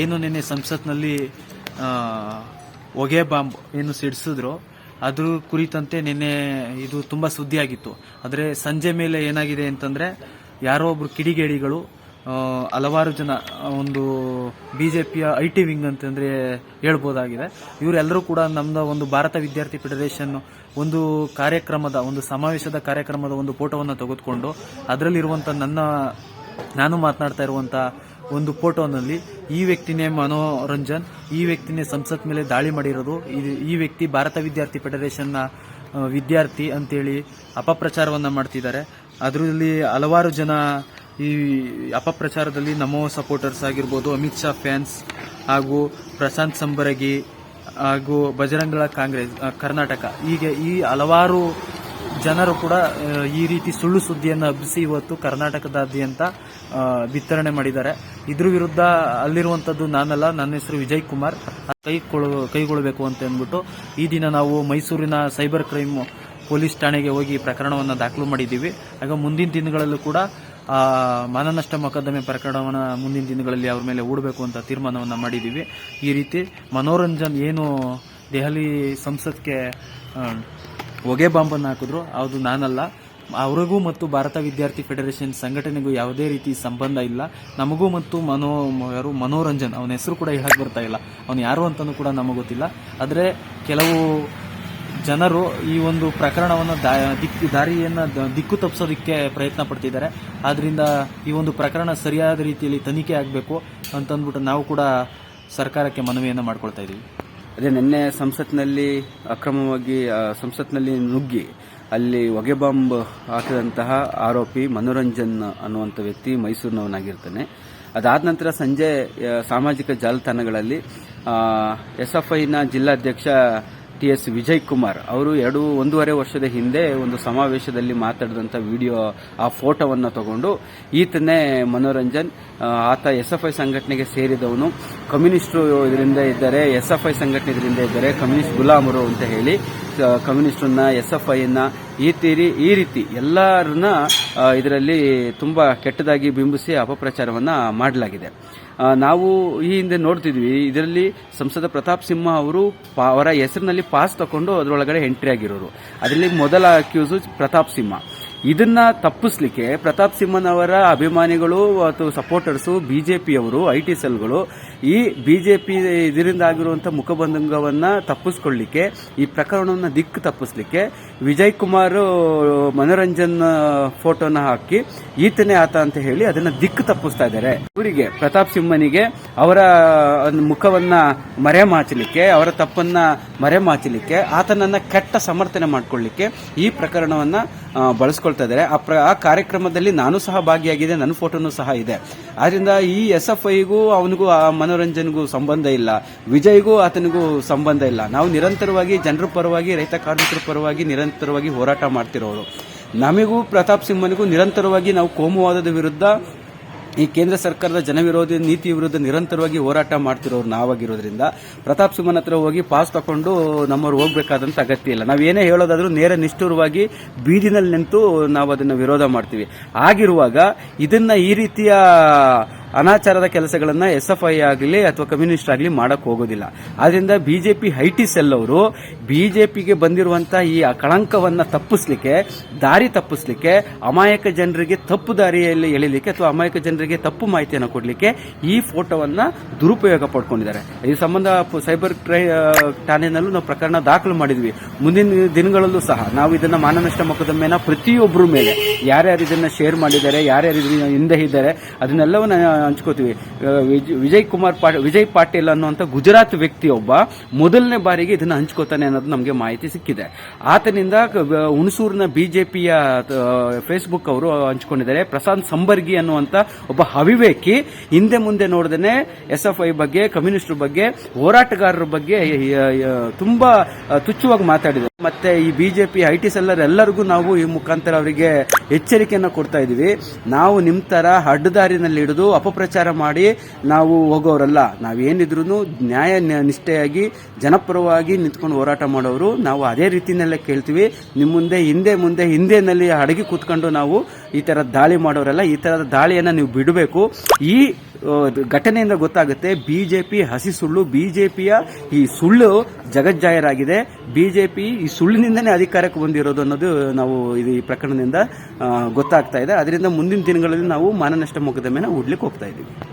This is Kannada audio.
ಏನು ನಿನ್ನೆ ಸಂಸತ್ನಲ್ಲಿ ಹೊಗೆ ಬಾಂಬ್ ಏನು ಸಿಡಿಸಿದ್ರು, ಅದ್ರ ಕುರಿತಂತೆ ನಿನ್ನೆ ಇದು ತುಂಬಾ ಸುದ್ದಿಯಾಗಿತ್ತು. ಆದರೆ ಸಂಜೆ ಮೇಲೆ ಏನಾಗಿದೆ ಅಂತಂದ್ರೆ, ಯಾರೋ ಒಬ್ರು ಕಿಡಿಗೇಡಿಗಳು ಹಲವಾರು ಜನ, ಒಂದು ಪಿಯ ಐ ಟಿ ವಿಂಗ್ ಅಂತಂದ್ರೆ ಹೇಳ್ಬೋದಾಗಿದೆ. ಇವರೆಲ್ಲರೂ ಕೂಡ ನಮ್ಮದ ಒಂದು ಭಾರತ ವಿದ್ಯಾರ್ಥಿ ಫೆಡರೇಷನ್ ಒಂದು ಕಾರ್ಯಕ್ರಮದ, ಒಂದು ಸಮಾವೇಶದ ಕಾರ್ಯಕ್ರಮದ ಒಂದು ಫೋಟೋವನ್ನು ತೆಗೆದುಕೊಂಡು ಅದರಲ್ಲಿರುವಂಥ ನನ್ನ, ನಾನು ಮಾತನಾಡ್ತಾ ಇರುವಂತ ಒಂದು ಫೋಟೋನಲ್ಲಿ ಈ ವ್ಯಕ್ತಿನೇ ಮನೋರಂಜನ್, ಈ ವ್ಯಕ್ತಿನೇ ಸಂಸತ್ ಮೇಲೆ ದಾಳಿ ಮಾಡಿರೋದು ಈ ವ್ಯಕ್ತಿ ಭಾರತ ವಿದ್ಯಾರ್ಥಿ ಫೆಡರೇಷನ್ನ ವಿದ್ಯಾರ್ಥಿ ಅಂತೇಳಿ ಅಪಪ್ರಚಾರವನ್ನು ಮಾಡ್ತಿದ್ದಾರೆ. ಅದರಲ್ಲಿ ಹಲವಾರು ಜನ ಈ ಅಪಪ್ರಚಾರದಲ್ಲಿ ನಮೋ ಸಪೋರ್ಟರ್ಸ್ ಆಗಿರ್ಬೋದು, ಅಮಿತ್ ಶಾ ಫ್ಯಾನ್ಸ್ ಹಾಗೂ ಪ್ರಶಾಂತ್ ಸಂಬರಗಿ ಹಾಗೂ ಬಜರಂಗಳ ಕಾಂಗ್ರೆಸ್ ಕರ್ನಾಟಕ. ಹೀಗೆ ಈ ಹಲವಾರು ಜನರು ಕೂಡ ಈ ರೀತಿ ಸುಳ್ಳು ಸುದ್ದಿಯನ್ನು ಹಬ್ಬಿಸಿ ಇವತ್ತು ಕರ್ನಾಟಕದಾದ್ಯಂತ ವಿತರಣೆ ಮಾಡಿದ್ದಾರೆ. ಇದ್ರ ವಿರುದ್ಧ ಅಲ್ಲಿರುವಂತದ್ದು ನಾನಲ್ಲ, ನನ್ನ ಹೆಸರು ವಿಜಯ್ ಕುಮಾರ್. ಕೈ ಕೈಗೊಳ್ಳಬೇಕು ಅಂತ ಅಂದ್ಬಿಟ್ಟು ಈ ದಿನ ನಾವು ಮೈಸೂರಿನ ಸೈಬರ್ ಕ್ರೈಮ್ ಪೊಲೀಸ್ ಠಾಣೆಗೆ ಹೋಗಿ ಪ್ರಕರಣವನ್ನು ದಾಖಲು ಮಾಡಿದ್ದೀವಿ. ಆಗ ಮುಂದಿನ ದಿನಗಳಲ್ಲೂ ಕೂಡ ಮಾನನಷ್ಟ ಮೊಕದ್ದಮೆ ಪ್ರಕರಣವನ್ನು ಮುಂದಿನ ದಿನಗಳಲ್ಲಿ ಅವ್ರ ಮೇಲೆ ಹೂಡಬೇಕು ಅಂತ ತೀರ್ಮಾನವನ್ನು ಮಾಡಿದ್ದೀವಿ. ಈ ರೀತಿ ಮನೋರಂಜನ್ ಏನು ದೆಹಲಿ ಸಂಸತ್ಗೆ ಹೊಗೆ ಬಾಂಬನ್ನು ಹಾಕಿದ್ರು. ಅದು ನಾನಲ್ಲ. ಅವ್ರಿಗೂ ಮತ್ತು ಭಾರತ ವಿದ್ಯಾರ್ಥಿ ಫೆಡರೇಷನ್ ಸಂಘಟನೆಗೂ ಯಾವುದೇ ರೀತಿ ಸಂಬಂಧ ಇಲ್ಲ. ನಮಗೂ ಮತ್ತು ಮನೋ, ಯಾರು, ಮನೋರಂಜನ್, ಅವನ ಹೆಸರು ಕೂಡ ಹೇಳಕ್ಕೆ ಬರ್ತಾ ಇಲ್ಲ. ಅವನು ಯಾರು ಅಂತಲೂ ಕೂಡ ನಮಗೆ ಗೊತ್ತಿಲ್ಲ. ಆದರೆ ಕೆಲವು ಜನರು ಈ ಒಂದು ಪ್ರಕರಣವನ್ನು ದಿಕ್ಕು ದಾರಿಯನ್ನು ದಿಕ್ಕು ತಪ್ಪಿಸೋದಕ್ಕೆ ಪ್ರಯತ್ನ ಪಡ್ತಿದ್ದಾರೆ. ಆದ್ದರಿಂದ ಈ ಒಂದು ಪ್ರಕರಣ ಸರಿಯಾದ ರೀತಿಯಲ್ಲಿ ತನಿಖೆ ಆಗಬೇಕು ಅಂತಂದ್ಬಿಟ್ಟು ನಾವು ಕೂಡ ಸರ್ಕಾರಕ್ಕೆ ಮನವಿಯನ್ನು ಮಾಡ್ಕೊಳ್ತಾ ಇದ್ದೀವಿ ಅದೇ ನಿನ್ನೆ ಸಂಸತ್ನಲ್ಲಿ ಅಕ್ರಮವಾಗಿ ಸಂಸತ್ನಲ್ಲಿ ನುಗ್ಗಿ ಅಲ್ಲಿ ಹೊಗೆ ಬಾಂಬ್ ಹಾಕಿದಂತಹ ಆರೋಪಿ ಮನೋರಂಜನ್ ಅನ್ನುವಂಥ ವ್ಯಕ್ತಿ ಮೈಸೂರಿನವನಾಗಿರ್ತಾನೆ. ಅದಾದ ನಂತರ ಸಂಜೆ ಸಾಮಾಜಿಕ ಜಾಲತಾಣಗಳಲ್ಲಿ ಎಸ್ಎಫ್ಐನ ಜಿಲ್ಲಾಧ್ಯಕ್ಷ ಟಿ ಎಸ್ ವಿಜಯ್ ಕುಮಾರ್ ಅವರು ಎರಡು, ಒಂದೂವರೆ ವರ್ಷದ ಹಿಂದೆ ಒಂದು ಸಮಾವೇಶದಲ್ಲಿ ಮಾತಾಡಿದಂಥ ವಿಡಿಯೋ, ಆ ಫೋಟೋವನ್ನು ತಗೊಂಡು ಈತನೇ ಮನೋರಂಜನ್ ಆತ ಎಸ್ ಎಫ್ ಐ ಸಂಘಟನೆಗೆ ಸೇರಿದವನು. ಕಮ್ಯುನಿಸ್ಟರು ಇದರಿಂದ ಇದ್ದಾರೆ, ಎಸ್ ಎಫ್ ಐ ಸಂಘಟನೆ ಇದರಿಂದ ಇದ್ದಾರೆ ಕಮ್ಯುನಿಸ್ಟ್ ಗುಲಾಮರು ಅಂತ ಹೇಳಿ ಕಮ್ಯುನಿಸ್ಟನ್ನ, ಎಸ್ ಎಫ್ ಈ ತೀರಿ, ಈ ರೀತಿ ಎಲ್ಲರನ್ನ ಇದರಲ್ಲಿ ತುಂಬಾ ಕೆಟ್ಟದಾಗಿ ಬಿಂಬಿಸಿ ಅಪಪ್ರಚಾರವನ್ನ ಮಾಡಲಾಗಿದೆ. ನಾವು ಈ ಹಿಂದೆ ನೋಡ್ತಿದ್ವಿ, ಇದರಲ್ಲಿ ಸಂಸದ ಪ್ರತಾಪ್ ಸಿಂಹ ಅವರು ಅವರ ಹೆಸರಿನಲ್ಲಿ ಪಾಸ್ ತಗೊಂಡು ಅದರೊಳಗಡೆ ಎಂಟ್ರಿ ಆಗಿರೋರು. ಅದರಲ್ಲಿ ಮೊದಲ ಅಕ್ಯೂಸು ಪ್ರತಾಪ್ ಸಿಂಹ. ಇದನ್ನ ತಪ್ಪಿಸ್ಲಿಕ್ಕೆ ಪ್ರತಾಪ್ ಸಿಂಹನವರ ಅಭಿಮಾನಿಗಳು ಅಥವಾ ಸಪೋರ್ಟರ್ಸು ಬಿಜೆಪಿಯವರು, ಐ ಟಿ ಸೆಲ್ಗಳು ಈ ಬಿಜೆಪಿ ಇದರಿಂದ ಆಗಿರುವಂತಹ ಮುಖಬಂಧಂಗವನ್ನ ತಪ್ಪಿಸ್ಕೊಳ್ಳಿಕ್ಕೆ, ಈ ಪ್ರಕರಣವನ್ನು ದಿಕ್ಕು ತಪ್ಪಿಸ್ಲಿಕ್ಕೆ ವಿಜಯ್ ಕುಮಾರ್ ಮನೋರಂಜನ್ ಫೋಟೋನ ಹಾಕಿ ಈತನೇ ಆತ ಅಂತ ಹೇಳಿ ಅದನ್ನ ದಿಕ್ಕು ತಪ್ಪಿಸ್ತಾ ಇದ್ದಾರೆ. ಇವರಿಗೆ ಪ್ರತಾಪ್ ಸಿಂಹನಿಗೆ ಅವರ ಮುಖವನ್ನ ಮರೆಮಾಚಲಿಕ್ಕೆ ಅವರ ತಪ್ಪನ್ನ ಮರೆಮಾಚಲಿಕ್ಕೆ ಆತನನ್ನ ಕೆಟ್ಟ ಸಮರ್ಥನೆ ಮಾಡಿಕೊಳ್ಳಿಕ್ಕೆ ಈ ಪ್ರಕರಣವನ್ನ ಬಳಸ್ಕೊಳ್ತಾ ಇದ್ದಾರೆ. ಆ ಪ್ರ- ಆ ಕಾರ್ಯಕ್ರಮದಲ್ಲಿ ನಾನು ಸಹ ಭಾಗಿಯಾಗಿದೆ ನನ್ನ ಫೋಟೋನು ಸಹ ಇದೆ. ಆದ್ರಿಂದ ಈ ಎಸ್ ಎಫ್ ಐಗೂ ಅವನಿಗೂ, ಆ ಮನೋರಂಜನೆಗೂ ಸಂಬಂಧ ಇಲ್ಲ. ವಿಜಯ್ಗೂ ಆತನಿಗೂ ಸಂಬಂಧ ಇಲ್ಲ. ನಾವು ನಿರಂತರವಾಗಿ, ಜನರ ಪರವಾಗಿ, ರೈತ ಕಾರ್ಮಿಕರ ಪರವಾಗಿ ನಿರಂತರವಾಗಿ ಹೋರಾಟ ಮಾಡ್ತಿರೋರು. ನಮಗೂ ಪ್ರತಾಪ್ ಸಿಂಹನಿಗೂ ನಿರಂತರವಾಗಿ ನಾವು ಕೋಮುವಾದದ ವಿರುದ್ಧ ಈ ಕೇಂದ್ರ ಸರ್ಕಾರದ ಜನವಿರೋಧಿ ನೀತಿ ವಿರುದ್ಧ ನಿರಂತರವಾಗಿ ಹೋರಾಟ ಮಾಡ್ತಿರೋರು ನಾವಾಗಿರೋದ್ರಿಂದ ಪ್ರತಾಪ್ ಸಿಂಹನ್ ಹತ್ರ ಹೋಗಿ ಪಾಸ್ ತಗೊಂಡು ನಮ್ಮವ್ರು ಹೋಗ್ಬೇಕಾದಂತ ಅಗತ್ಯ ಇಲ್ಲ. ನಾವೇನೇ ಹೇಳೋದಾದ್ರೂ ನೇರ ನಿಷ್ಠುರವಾಗಿ ಬೀದಿನಲ್ಲಿ ನಿಂತು ನಾವು ಅದನ್ನು ವಿರೋಧ ಮಾಡ್ತೀವಿ. ಆಗಿರುವಾಗ ಇದನ್ನ ಈ ರೀತಿಯ ಅನಾಚಾರದ ಕೆಲಸಗಳನ್ನ ಎಸ್ ಎಫ್ ಐ ಆಗಲಿ ಅಥವಾ ಕಮ್ಯುನಿಸ್ಟ್ ಆಗಲಿ ಮಾಡಕ್ ಹೋಗೋದಿಲ್ಲ. ಆದ್ರಿಂದ ಬಿಜೆಪಿ ಐಟಿ ಸೆಲ್ ಅವರು ಬಿಜೆಪಿಗೆ ಬಂದಿರುವಂತಹ ಈ ಕಳಂಕವನ್ನ ತಪ್ಪಿಸ್ಲಿಕ್ಕೆ, ದಾರಿ ತಪ್ಪಿಸ್ಲಿಕ್ಕೆ, ಅಮಾಯಕ ಜನರಿಗೆ ತಪ್ಪು ದಾರಿಯಲ್ಲಿ ಎಳಿಲಿಕ್ಕೆ ಅಥವಾ ಅಮಾಯಕ ಜನರಿಗೆ ತಪ್ಪು ಮಾಹಿತಿಯನ್ನು ಕೊಡಲಿಕ್ಕೆ ಈ ಫೋಟೋವನ್ನ ದುರುಪಯೋಗ ಪಡ್ಕೊಂಡಿದ್ದಾರೆ. ಈ ಸಂಬಂಧ ಸೈಬರ್ ಠಾಣೆನಲ್ಲೂ ನಾವು ಪ್ರಕರಣ ದಾಖಲು ಮಾಡಿದ್ವಿ. ಮುಂದಿನ ದಿನಗಳಲ್ಲೂ ಸಹ ನಾವು ಇದನ್ನ ಮಾನನಷ್ಟ ಮೊಕದ್ದಮೆನ ಪ್ರತಿಯೊಬ್ಬರ ಮೇಲೆ ಯಾರ್ಯಾರು ಇದನ್ನ ಶೇರ್ ಮಾಡಿದ್ದಾರೆ, ಯಾರ್ಯಾರು ಇದನ್ನ ಹಿಂದೆ ಇದ್ದಾರೆ, ಅದನ್ನೆಲ್ಲವನ್ನ ಹಂಚ್ಕೋತೀವಿ. ವಿಜಯ್ ಕುಮಾರ್ ಪಾ ವಿಜಯ್ ಪಾಟೀಲ್ ಅನ್ನುವಂಥ ಗುಜರಾತ್ ವ್ಯಕ್ತಿ ಒಬ್ಬ ಮೊದಲನೇ ಬಾರಿಗೆ ಇದನ್ನು ಹಂಚ್ಕೋತಾನೆ ಅನ್ನೋದು ನಮಗೆ ಮಾಹಿತಿ ಸಿಕ್ಕಿದೆ. ಆತನಿಂದ ಹುಣಸೂರಿನ ಬಿಜೆಪಿಯ ಫೇಸ್ಬುಕ್ ಅವರು ಹಂಚ್ಕೊಂಡಿದ್ದಾರೆ. ಪ್ರಶಾಂತ್ ಸಂಬರ್ಗಿ ಅನ್ನುವಂತ ಒಬ್ಬ ಅವಿವೇಕಿ ಹಿಂದೆ ಮುಂದೆ ನೋಡದೇನೆ ಎಸ್ ಎಫ್ ಐ ಬಗ್ಗೆ, ಕಮ್ಯುನಿಸ್ಟರ್ ಬಗ್ಗೆ, ಹೋರಾಟಗಾರರ ಬಗ್ಗೆ ತುಂಬಾ ತುಚ್ಛವಾಗಿ ಮಾತಾಡಿದೆ ಮತ್ತೆ ಈ ಬಿಜೆಪಿ ಐ ಟಿ ಸೆಲ್ಲರ್ ಎಲ್ಲರಿಗೂ ನಾವು ಈ ಮುಖಾಂತರ ಅವರಿಗೆ ಎಚ್ಚರಿಕೆಯನ್ನು ಕೊಡ್ತಾ ಇದ್ದೀವಿ ನಾವು ನಿಮ್ಮ ಥರ ಅಡ್ಡದಾರಿನಲ್ಲಿ ಹಿಡಿದು ಅಪಪ್ರಚಾರ ಮಾಡಿ ನಾವು ಹೋಗೋರಲ್ಲ. ನಾವೇನಿದ್ರು ನ್ಯಾಯ ನಿಷ್ಠೆಯಾಗಿ, ಜನಪರವಾಗಿ ನಿಂತ್ಕೊಂಡು ಹೋರಾಟ ಮಾಡೋರು. ನಾವು ಅದೇ ರೀತಿಯಲ್ಲೇ ಕೇಳ್ತೀವಿ. ನಿಮ್ಮ ಮುಂದೆ, ಹಿಂದೆ ಮುಂದೆ, ಹಿಂದೆನಲ್ಲಿ ಅಡಗಿ ಕೂತ್ಕೊಂಡು ನಾವು ಈ ತರ ದಾಳಿ ಮಾಡೋರೆಲ್ಲ ಈ ತರದ ದಾಳಿಯನ್ನ ನೀವು ಬಿಡಬೇಕು. ಈ ಘಟನೆಯಿಂದ ಗೊತ್ತಾಗುತ್ತೆ ಬಿಜೆಪಿ ಹಸಿ ಸುಳ್ಳು, ಬಿಜೆಪಿಯ ಈ ಸುಳ್ಳು ಜಗಜ್ಜಾಯರಾಗಿದೆ ಬಿಜೆಪಿ ಈ ಸುಳ್ಳಿನಿಂದನೇ ಅಧಿಕಾರಕ್ಕೆ ಬಂದಿರೋದು ಅನ್ನೋದು ನಾವು ಈ ಪ್ರಕರಣದಿಂದ ಗೊತ್ತಾಗ್ತಾ ಇದೆ. ಅದರಿಂದ ಮುಂದಿನ ದಿನಗಳಲ್ಲಿ ನಾವು ಮಾನನಷ್ಟ ಮೊಕದ್ದಮೆನ ಹೂಡ್ಲಿಕ್ಕೆ ಹೋಗ್ತಾ ಇದ್ದೀವಿ.